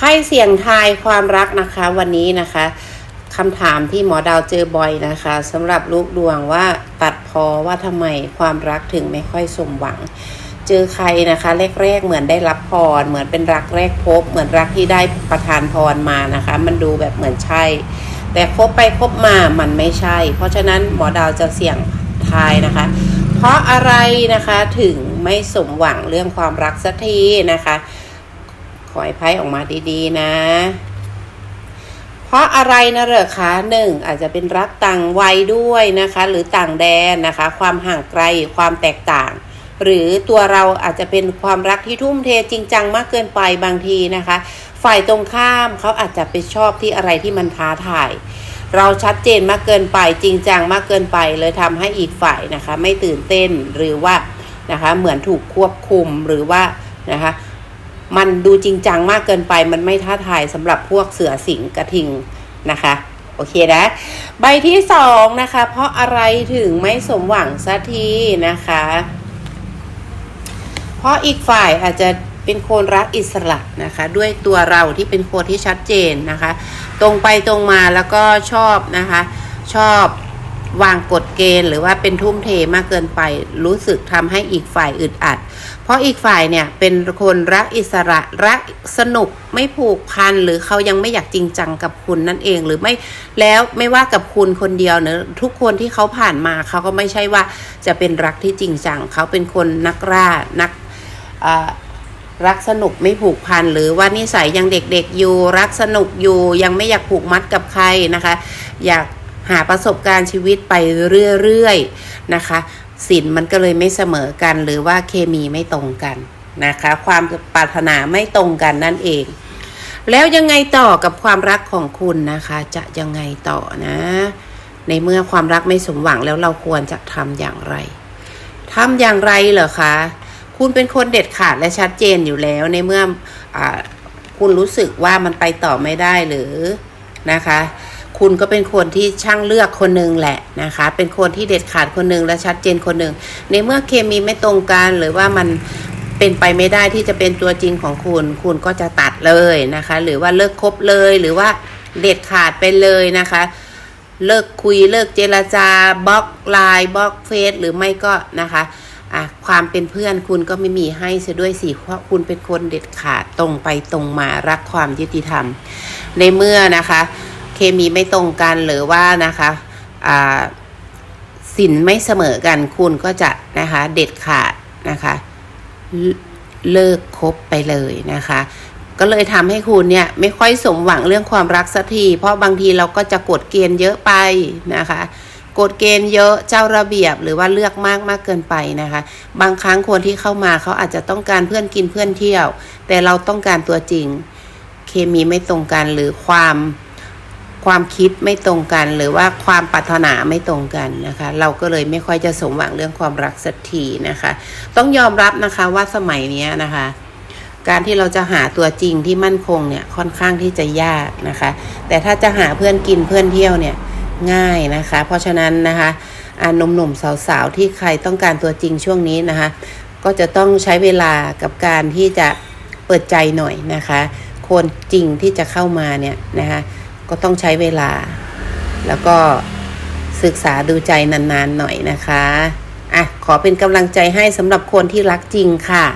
ไพ่เสี่ยงทายความรักนะคะ วันนี้นะคะคำถามที่หมอดาวเจอบ่อยนะคะสำหรับลูกดวงว่าตัดพอว่าทำไมความรักถึงไม่ค่อยสมหวัง เจอใครนะคะแรกๆเหมือนได้รับพร เหมือนเป็นรักแรกพบ เหมือนรักที่ได้ประทานพรมานะคะ มันดูแบบเหมือนใช่ แต่คบไปคบมามันไม่ใช่ เพราะฉะนั้นหมอดาวจะเสี่ยงทายนะคะ เพราะอะไรนะคะถึงไม่สมหวังเรื่องความรักสักทีนะคะ อให้ไพ่ออกมาดีๆนะ เพราะอะไรนะเหรอคะหนึ่งอาจจะเป็นรักต่างวัยด้วยนะคะ หรือต่างแดนนะคะ ความห่างไกลความแตกต่าง หรือตัวเราอาจจะเป็นความรักที่ทุ่มเทจริงจังมากเกินไปบางทีนะคะ ฝ่ายตรงข้ามเขาอาจจะไปชอบที่อะไรที่มันท้าทายเราชัดเจนมากเกินไปจริงจังมากเกินไปเลยทำให้อีกฝ่ายนะคะ ไม่ตื่นเต้นหรือว่านะคะเหมือนถูกควบคุมหรือว่านะคะ มันดูจริงจังมากเกินไป มันไม่ท้าทายสำหรับพวกเสือสิงกระทิงนะคะโอเคนะ ใบที่สองนะคะ เพราะอะไรถึงไม่สมหวังสักทีนะคะ เพราะอีกฝ่ายอาจจะเป็นคนรักอิสระนะคะ ด้วยตัวเราที่เป็นคนที่ชัดเจนนะคะ ตรงไปตรงมาแล้วก็ชอบนะคะ ชอบ วางกฎเกณฑ์หรือว่าเป็นทุ่มเทมากเกินไปรู้สึกทำให้อีกฝ่ายอึดอัด เพราะอีกฝ่ายเนี่ยเป็นคนรักอิสระรักสนุกไม่ผูกพันหรือเขายังไม่อยากจริงจังกับคุณนั่นเองหรือไม่แล้วไม่ว่ากับคุณคนเดียวเนะทุกคนที่เขาผ่านมาเขาก็ไม่ใช่ว่าจะเป็นรักที่จริงจังเขาเป็นคนนักล่านักรักสนุกไม่ผูกพันหรือว่านิสัยยังเด็กๆอยู่ รักสนุกอยู่ยังไม่อยากผูกมัดกับใครนะคะ อยาก หาประสบการณ์ชีวิตไปเรื่อยๆนะคะสินมันก็เลยไม่เสมอกัน หรือว่าเคมีไม่ตรงกันนะคะ ความปรารถนาไม่ตรงกันนั่นเอง แล้วยังไงต่อกับความรักของคุณนะคะ จะยังไงต่อนะ ในเมื่อความรักไม่สมหวังแล้วเราควรจะทำอย่างไรทำอย่างไรเหรอคะคุณเป็นคนเด็ดขาดและชัดเจนอยู่แล้วในเมื่ออคุณรู้สึกว่ามันไปต่อไม่ได้หรือนะคะ คุณก็เป็นคนที่ช่างเลือกคนหนึ่งแหละนะคะ เป็นคนที่เด็ดขาดคนหนึ่งและชัดเจนคนหนึ่ง ในเมื่อเคมีไม่ตรงกันหรือว่ามันเป็นไปไม่ได้ที่จะเป็นตัวจริงของคุณ คุณก็จะตัดเลยนะคะ หรือว่าเลิกคบเลยหรือว่าเด็ดขาดไปเลยนะคะ เลิกคุยเลิกเจรจาบล็อกไลน์บล็อกเฟซหรือไม่ก็นะคะอะความเป็นเพื่อนคุณก็ไม่มีให้เสียด้วยสิเพราะคุณเป็นคนเด็ดขาดตรงไปตรงมารักความยุติธรรม ในเมื่อนะคะ เคมีไม่ตรงกันหรือว่านะคะอ่าสินไม่เสมอกันคุณก็จะนะคะเด็ดขาดนะคะเลเลิกคบไปเลยนะคะ ก็เลยทำให้คุณเนี่ยไม่ค่อยสมหวังเรื่องความรักสักทีเพราะบางทีเราก็จะกดเกณฑ์เยอะไปนะคะกฎเกณฑ์เยอะเจ้าระเบียบหรือว่าเลือกมากมากเกินไปนะคะ บางครั้งคนที่เข้ามาเขาอาจจะต้องการเพื่อนกินเพื่อนเที่ยว แต่เราต้องการตัวจริง เคมีไม่ตรงกันหรือความ ความคิดไม่ตรงกัน หรือว่าความปรารถนาไม่ตรงกันนะคะ เราก็เลยไม่ค่อยจะสมหวังเรื่องความรักสักทีนะคะ ต้องยอมรับนะคะว่าสมัยนี้นะคะ การที่เราจะหาตัวจริงที่มั่นคงเนี่ยค่อนข้างที่จะยากนะคะ แต่ถ้าจะหาเพื่อนกินเพื่อนเที่ยวเนี่ยง่ายนะคะ เพราะฉะนั้นนะคะอ่าหนุ่มๆสาวๆที่ใครต้องการตัวจริงช่วงนี้นะคะ ก็จะต้องใช้เวลากับการที่จะเปิดใจหน่อยนะคะ คนจริงที่จะเข้ามาเนี่ยนะคะ ก็ต้องใช้เวลา แล้วก็ศึกษาดูใจนานๆหน่อยนะคะอะขอเป็นกำลังใจให้สำหรับคนที่รักจริงค่ะ